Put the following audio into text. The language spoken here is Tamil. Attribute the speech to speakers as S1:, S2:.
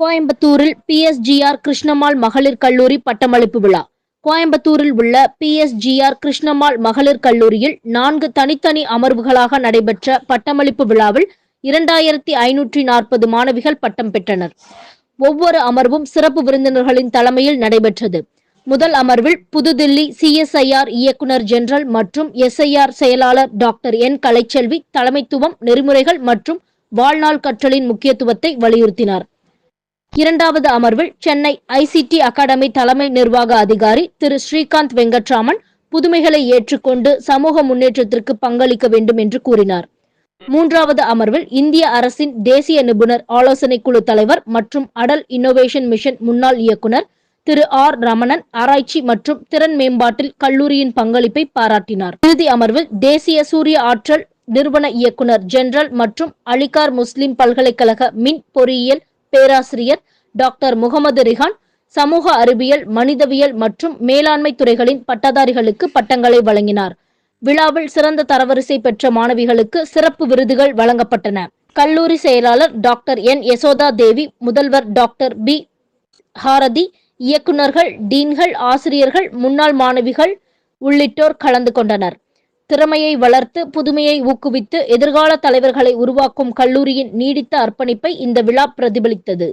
S1: கோயம்புத்தூரில் பிஎஸ்ஜிஆர் கிருஷ்ணமாள் மகளிர் கல்லூரி பட்டமளிப்பு விழா. கோயம்புத்தூரில் உள்ள பிஎஸ்ஜிஆர் கிருஷ்ணமாள் மகளிர் கல்லூரியில் நான்கு தனித்தனி அமர்வுகளாக நடைபெற்ற பட்டமளிப்பு விழாவில் இரண்டாயிரத்தி ஐநூற்றி நாற்பது மாணவிகள் பட்டம் பெற்றனர். ஒவ்வொரு அமர்வும் சிறப்பு விருந்தினர்களின் தலைமையில் நடைபெற்றது. முதல் அமர்வில் புதுதில்லி சிஎஸ்ஐஆர் இயக்குனர் ஜெனரல் மற்றும் எஸ்ஐஆர் செயலாளர் டாக்டர் என் கலைச்செல்வி தலைமைத்துவம் நெறிமுறைகள் மற்றும் வாழ்நாள் கற்றலின் முக்கியத்துவத்தை வலியுறுத்தினார். இரண்டாவது அமர்வில் சென்னை ஐசிடி அகாடமி தலைமை நிர்வாக அதிகாரி திரு ஸ்ரீகாந்த் வெங்கட்ராமன் புதுமைகளை ஏற்றுக்கொண்டு சமூக முன்னேற்றத்திற்கு பங்களிக்க வேண்டும் என்று கூறினார். மூன்றாவது அமர்வில் இந்திய அரசின் தேசிய நிபுணர் ஆலோசனை குழு தலைவர் மற்றும் அடல் இன்னோவேஷன் மிஷன் முன்னாள் இயக்குனர் திரு ஆர் ரமணன் ஆராய்ச்சி மற்றும் திறன் மேம்பாட்டில் கல்லூரியின் பங்களிப்பை பாராட்டினார். இறுதி அமர்வில் தேசிய சூரிய ஆற்றல் நிறுவன இயக்குனர் ஜெனரல் மற்றும் அலிகார் முஸ்லிம் பல்கலைக்கழக மின் பொறியியல் பேராசிரியர் டாக்டர் முகமது ரிஹான் சமூக அறிவியல் மனிதவியல் மற்றும் மேலாண்மை துறைகளின் பட்டதாரிகளுக்கு பட்டங்களை வழங்கினார். விழாவில் சிறந்த தரவரிசை பெற்ற மாணவிகளுக்கு சிறப்பு விருதுகள் வழங்கப்பட்டன. கல்லூரி செயலாளர் டாக்டர் என். யசோதா தேவி முதல்வர் டாக்டர் பி. ஹாரதி இயக்குனர்கள் டீன்கள் ஆசிரியர்கள் முன்னாள் மாணவிகள் உள்ளிட்டோர் கலந்து கொண்டனர். திறமையை வளர்த்து புதுமையை ஊக்குவித்து எதிர்கால தலைவர்களை உருவாக்கும் கல்லூரியின் நீடித்த அர்ப்பணிப்பை இந்த விழா பிரதிபலித்தது.